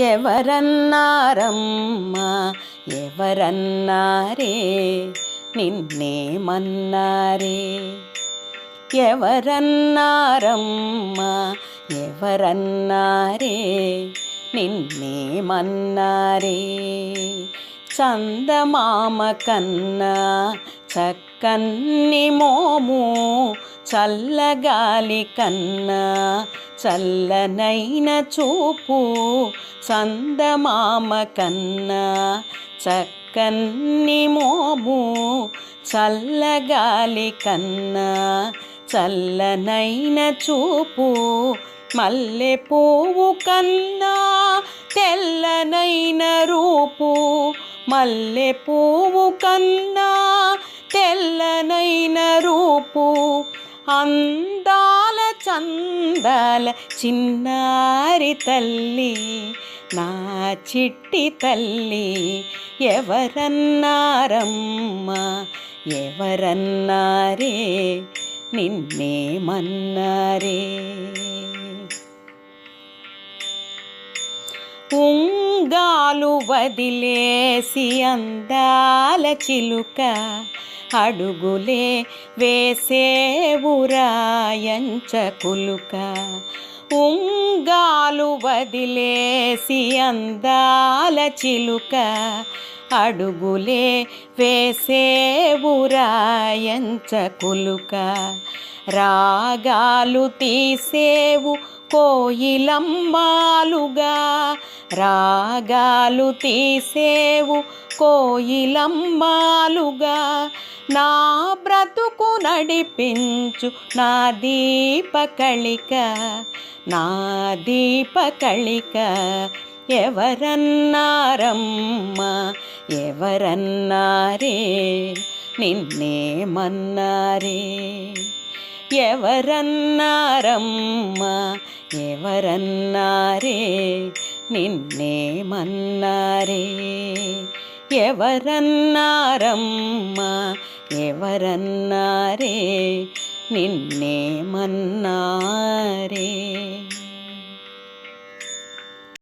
ఎవరన్నారమ్మా ఎవరన్నారే నిన్నేమన్నారే ఎవరన్నారమ్మా ఎవరన్నారే నిన్నేమన్నారే చందమామ కన్నా చక్కన్ని మోము చల్లగాలి కన్నా చల్లనైన చూపు చందమామ కన్నా చక్కన్ని మోము చల్లగాలి కన్నా చల్లనైన చూపు మల్లె పువ్వు కన్నా తెల్లనైన రూపు మల్లె పువ్వు కన్నా తెల్లనైన రూపు అందాల చందాల చిన్నారి తల్లి నా చిట్టి తల్లి ఎవరన్నారమ్మా ఎవరన్నారే నిన్నేమన్నారే? ఉంగాలు వదిలేసి అందాల చిలుక అడుగులే వేసేవురాయంచ కులుక ఉంగాలు వదిలేసి అందాల చిలుక. అడుగులే వేసేవురాయంచ కులుక రాగాలు తీసేవు కోయిలమ్మాలుగా రాగాలు తీసేవు కోయిలంబాలుగా నా బ్రతుకు నడిపించు నా దీపకళిక నా దీపకళిక. ఎవరన్నారమ్మా ఎవరన్నారే నిన్నేమన్నారే ఎవరన్నారమ్మా ఎవరన్నారే? నిన్నేమన్నారే ఎవరన్నారమ్మా? ఎవరన్నారే? నిన్నేమన్నారే